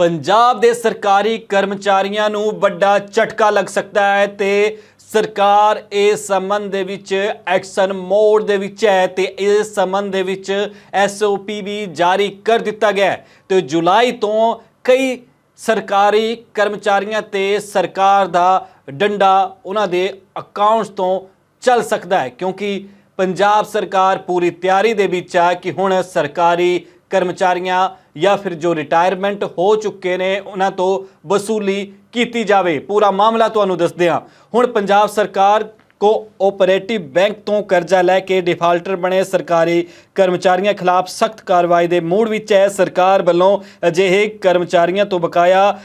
ਪੰਜਾਬ ਦੇ ਸਰਕਾਰੀ ਕਰਮਚਾਰੀਆਂ ਨੂੰ ਵੱਡਾ ਝਟਕਾ ਲੱਗ ਸਕਦਾ ਹੈ ਤੇ ਸਰਕਾਰ ਇਸ ਸੰਬੰਧ ਦੇ ਵਿੱਚ ਐਕਸ਼ਨ ਮੋਡ ਦੇ ਵਿੱਚ ਹੈ ਤੇ ਇਸ ਸੰਬੰਧ ਦੇ ਵਿੱਚ ਐਸਓਪੀ ਵੀ ਜਾਰੀ ਕਰ ਦਿੱਤਾ ਗਿਆ ਹੈ। ਤੇ ਜੁਲਾਈ ਤੋਂ ਕਈ ਸਰਕਾਰੀ ਕਰਮਚਾਰੀਆਂ ਤੇ ਸਰਕਾਰ ਦਾ ਡੰਡਾ ਉਹਨਾਂ ਦੇ ਅਕਾਊਂਟਸ ਤੋਂ ਚੱਲ ਸਕਦਾ ਹੈ, ਕਿਉਂਕਿ ਪੰਜਾਬ ਸਰਕਾਰ ਪੂਰੀ ਤਿਆਰੀ ਦੇ ਵਿੱਚ ਹੈ ਕਿ ਹੁਣ ਸਰਕਾਰੀ ਕਰਮਚਾਰੀਆਂ ਜਾਂ ਫਿਰ ਜੋ ਰਿਟਾਇਰਮੈਂਟ ਹੋ ਚੁੱਕੇ ਨੇ, ਉਹਨਾਂ ਤੋਂ ਵਸੂਲੀ ਕੀਤੀ ਜਾਵੇ। ਪੂਰਾ ਮਾਮਲਾ ਤੁਹਾਨੂੰ ਦੱਸਦੇ ਹਾਂ। ਹੁਣ ਪੰਜਾਬ ਸਰਕਾਰ ਕੋ ਕੋਆਪਰੇਟਿਵ ਬੈਂਕ ਤੋਂ ਕਰਜ਼ਾ ਲੈ ਕੇ ਡਿਫਾਲਟਰ ਬਣੇ। ਸਰਕਾਰੀ ਕਰਮਚਾਰੀਆਂ ਖਿਲਾਫ ਸਖਤ ਕਾਰਵਾਈ ਦੇ ਮੂਡ ਵਿੱਚ ਹੈ। ਸਰਕਾਰ ਵੱਲੋਂ ਅਜਿਹੇ ਕਰਮਚਾਰੀਆਂ ਤੋਂ ਬਕਾਇਆ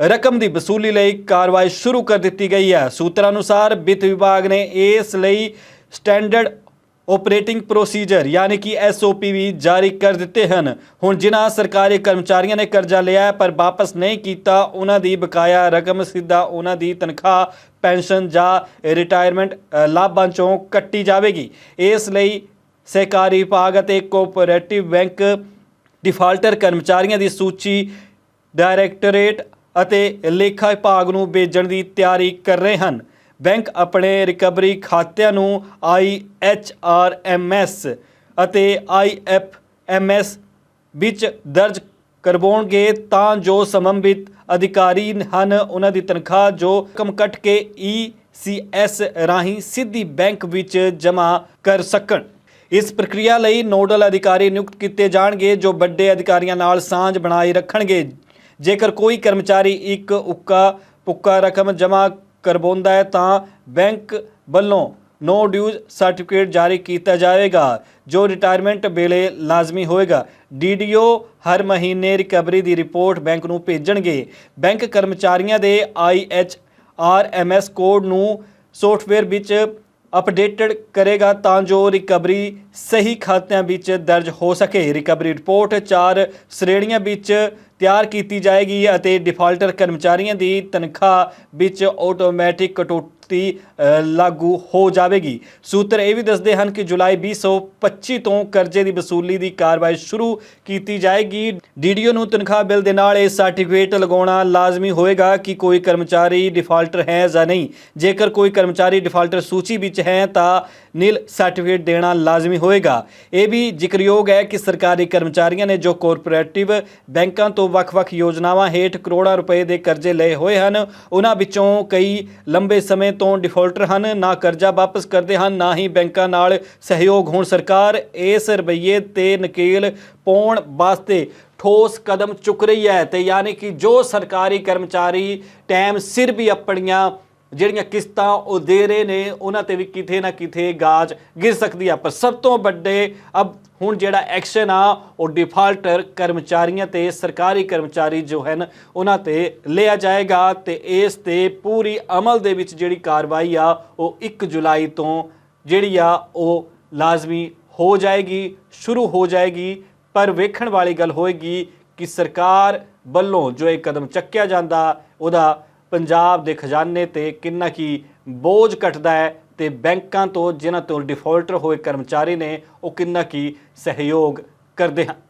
ਰਕਮ ਦੀ ਵਸੂਲੀ ਲਈ ਕਾਰਵਾਈ ਸ਼ੁਰੂ ਕਰ ਦਿੱਤੀ ਗਈ ਹੈ। ਸੂਤਰਾਂ ਅਨੁਸਾਰ ਵਿੱਤ ਵਿਭਾਗ ਨੇ ਇਸ ਲਈ ਸਟੈਂਡਰਡ ਆਪਰੇਟਿੰਗ ਪ੍ਰੋਸੀਜਰ ਯਾਨੀ ਕਿ ਐਸਓਪੀ ਵੀ ਜਾਰੀ ਕਰ ਦਿੱਤੇ ਹਨ। ਹੁਣ ਜਿਨ੍ਹਾਂ ਸਰਕਾਰੀ ਕਰਮਚਾਰੀਆਂ ਨੇ ਕਰਜ਼ਾ ਲਿਆ ਪਰ ਵਾਪਸ ਨਹੀਂ ਕੀਤਾ, ਉਹਨਾਂ ਦੀ ਬਕਾਇਆ ਰਕਮ ਸਿੱਧਾ ਉਹਨਾਂ ਦੀ ਤਨਖਾਹ, ਪੈਨਸ਼ਨ ਜਾਂ ਰਿਟਾਇਰਮੈਂਟ ਲਾਭਾਂ ਚੋਂ ਕੱਟੀ ਜਾਵੇਗੀ। ਇਸ ਲਈ ਸਹਿਕਾਰੀ ਵਿਭਾਗ ਅਤੇ ਕੋਆਪਰੇਟਿਵ ਬੈਂਕ ਡਿਫਾਲਟਰ ਕਰਮਚਾਰੀਆਂ ਦੀ ਸੂਚੀ ਡਾਇਰੈਕਟੋਰੇਟ ਅਤੇ ਲੇਖਾ ਵਿਭਾਗ ਨੂੰ ਭੇਜਣ ਦੀ ਤਿਆਰੀ ਕਰ ਰਹੇ ਹਨ। ਬੈਂਕ ਆਪਣੇ ਰਿਕਵਰੀ ਖਾਤਿਆਂ ਨੂੰ IHRMS ਅਤੇ IFMS ਵਿੱਚ ਦਰਜ ਕਰਵਾਉਣਗੇ ਤਾਂ ਜੋ ਸੰਬੰਧਿਤ ਅਧਿਕਾਰੀ ਹਨ ਉਹਨਾਂ ਦੀ ਤਨਖਾਹ ਜੋ ਕਮ ਕੱਟ ਕੇ ਈ ਸੀ ECS ਰਾਹੀਂ ਸਿੱਧੀ ਬੈਂਕ ਵਿੱਚ ਜਮ੍ਹਾਂ ਕਰ ਸਕਣ। ਇਸ ਪ੍ਰਕਿਰਿਆ ਲਈ ਨੋਡਲ ਅਧਿਕਾਰੀ ਨਿਯੁਕਤ ਕੀਤੇ ਜਾਣਗੇ ਜੋ ਵੱਡੇ ਅਧਿਕਾਰੀਆਂ ਨਾਲ ਸਾਂਝ ਬਣਾਈ ਰੱਖਣਗੇ। ਜੇਕਰ ਕੋਈ ਕਰਮਚਾਰੀ ਇੱਕ ਉੱਕਾ ਪੁੱਕਾ ਰਕਮ ਜਮ੍ਹਾਂ ਕਰਵਾਉਂਦਾ ਹੈ, ਤਾਂ ਬੈਂਕ ਵੱਲੋਂ ਨੋ ਡਿਊਜ਼ ਸਰਟੀਫਿਕੇਟ ਜਾਰੀ ਕੀਤਾ ਜਾਵੇਗਾ, ਜੋ ਰਿਟਾਇਰਮੈਂਟ ਵੇਲੇ ਲਾਜ਼ਮੀ ਹੋਏਗਾ ਡੀਡੀਓ ਹਰ ਮਹੀਨੇ ਰਿਕਵਰੀ ਦੀ ਰਿਪੋਰਟ ਬੈਂਕ ਨੂੰ ਭੇਜਣਗੇ। ਬੈਂਕ ਕਰਮਚਾਰੀਆਂ ਦੇ ਆਈਐਚਆਰਐਮਐਸ ਕੋਡ ਨੂੰ ਸੌਫਟਵੇਅਰ ਵਿੱਚ ਅਪਡੇਟਡ ਕਰੇਗਾ ਤਾਂ ਜੋ ਰਿਕਵਰੀ ਸਹੀ ਖਾਤਿਆਂ ਵਿੱਚ ਦਰਜ ਹੋ ਸਕੇ। ਰਿਕਵਰੀ ਰਿਪੋਰਟ ਚਾਰ ਸ਼੍ਰੇਣੀਆਂ ਵਿੱਚ ਤਿਆਰ ਕੀਤੀ ਜਾਏਗੀ ਅਤੇ ਡਿਫਾਲਟਰ ਕਰਮਚਾਰੀਆਂ ਦੀ ਤਨਖਾਹ ਵਿੱਚ ਆਟੋਮੈਟਿਕ ਕਟੌਤੀ ਅ, ਲਾਗੂ ਹੋ ਜਾਵੇਗੀ। ਸੂਤਰ ਇਹ ਵੀ ਦੱਸਦੇ ਹਨ ਕਿ ਜੁਲਾਈ 2025 ਤੋਂ ਕਰਜ਼ੇ ਦੀ ਵਸੂਲੀ ਦੀ ਕਾਰਵਾਈ ਸ਼ੁਰੂ ਕੀਤੀ ਜਾਏਗੀ। ਡੀਡੀਓ ਨੂੰ ਤਨਖਾਹ ਬਿੱਲ ਦੇ ਨਾਲ ਇਹ ਸਰਟੀਫਿਕੇਟ ਲਗਾਉਣਾ ਲਾਜ਼ਮੀ ਹੋਏਗਾ ਕਿ ਕੋਈ ਕਰਮਚਾਰੀ ਡਿਫਾਲਟਰ ਹੈ ਜਾਂ ਨਹੀਂ। ਜੇਕਰ ਕੋਈ ਕਰਮਚਾਰੀ ਡਿਫਾਲਟਰ ਸੂਚੀ ਵਿੱਚ ਹੈ ਤਾਂ ਨੀਲ ਸਰਟੀਫਿਕੇਟ ਦੇਣਾ ਲਾਜ਼ਮੀ ਹੋਏਗਾ। ਇਹ ਵੀ ਜ਼ਿਕਰਯੋਗ ਹੈ ਕਿ ਸਰਕਾਰੀ ਕਰਮਚਾਰੀਆਂ ਨੇ ਜੋ ਕੋਆਪਰੇਟਿਵ ਬੈਂਕਾਂ ਤੋਂ ਵੱਖ-ਵੱਖ ਯੋਜਨਾਵਾਂ ਹੇਠ ਕਰੋੜਾਂ ਰੁਪਏ ਦੇ ਕਰਜ਼ੇ ਲਏ ਹੋਏ ਹਨ ਉਹਨਾਂ ਵਿੱਚੋਂ ਕਈ ਲੰਬੇ ਸਮੇਂ ਤੋਂ ਡਿਫਾਲਟਰ ਹਨ, ਨਾ ਕਰਜ਼ਾ ਵਾਪਸ ਕਰਦੇ ਹਨ, ਨਾ ਹੀ ਬੈਂਕਾਂ ਨਾਲ ਸਹਿਯੋਗ ਹੁਣ। ਸਰਕਾਰ ਇਸ ਰਵੱਈਏ ਤੇ ਨਕੇਲ ਪਾਉਣ ਵਾਸਤੇ ਠੋਸ ਕਦਮ ਚੁੱਕ ਰਹੀ ਹੈ ਤੇ ਯਾਨੀ ਕਿ ਜੋ ਸਰਕਾਰੀ ਕਰਮਚਾਰੀ ਟਾਈਮ ਸਿਰ ਵੀ ਆਪਣੀਆਂ ਜਿਹੜੀਆਂ ਕਿਸ਼ਤਾਂ ਉਹ ਦੇ ਰਹੇ ਨੇ, ਉਹਨਾਂ ਤੇ ਵੀ ਕਿਤੇ ਨਾ ਕਿਤੇ ਗਾਜ ਗਿਰ ਸਕਦੀ ਆ। ਪਰ ਸਭ ਤੋਂ ਵੱਡੇ ਅਬ ਹੁਣ ਜਿਹੜਾ ਐਕਸ਼ਨ ਆ, ਉਹ ਡਿਫਾਲਟਰ ਕਰਮਚਾਰੀਆਂ ਤੇ, ਸਰਕਾਰੀ ਕਰਮਚਾਰੀ ਜੋ ਹਨ, ਉਹਨਾਂ ਤੇ ਲਿਆ ਜਾਏਗਾ ਤੇ ਇਸ ਤੇ ਪੂਰੀ ਅਮਲ ਦੇ ਵਿੱਚ ਜਿਹੜੀ ਕਾਰਵਾਈ ਆ, ਉਹ 1 ਜੁਲਾਈ ਤੋਂ ਜਿਹੜੀ ਆ, ਉਹ ਲਾਜ਼ਮੀ ਹੋ ਜਾਏਗੀ, ਸ਼ੁਰੂ ਹੋ ਜਾਏਗੀ। ਪਰ ਵੇਖਣ ਵਾਲੀ ਗੱਲ ਹੋਏਗੀ ਕਿ ਸਰਕਾਰ ਵੱਲੋਂ ਜੋ ਇਹ ਕਦਮ ਚੱਕਿਆ ਜਾਂਦਾ, ਉਹਦਾ ਪੰਜਾਬ ਦੇ ਖਜ਼ਾਨੇ ਤੇ ਕਿੰਨਾ ਕੀ ਬੋਝ ਘਟਦਾ ਹੈ ਤੇ ਬੈਂਕਾਂ ਤੋਂ ਜਿਨ੍ਹਾਂ ਤੋਂ ਡਿਫਾਲਟਰ ਹੋਏ ਕਰਮਚਾਰੀ ਨੇ ਉਹ ਕਿੰਨਾ ਕੀ ਸਹਿਯੋਗ ਕਰਦੇ ਹਨ।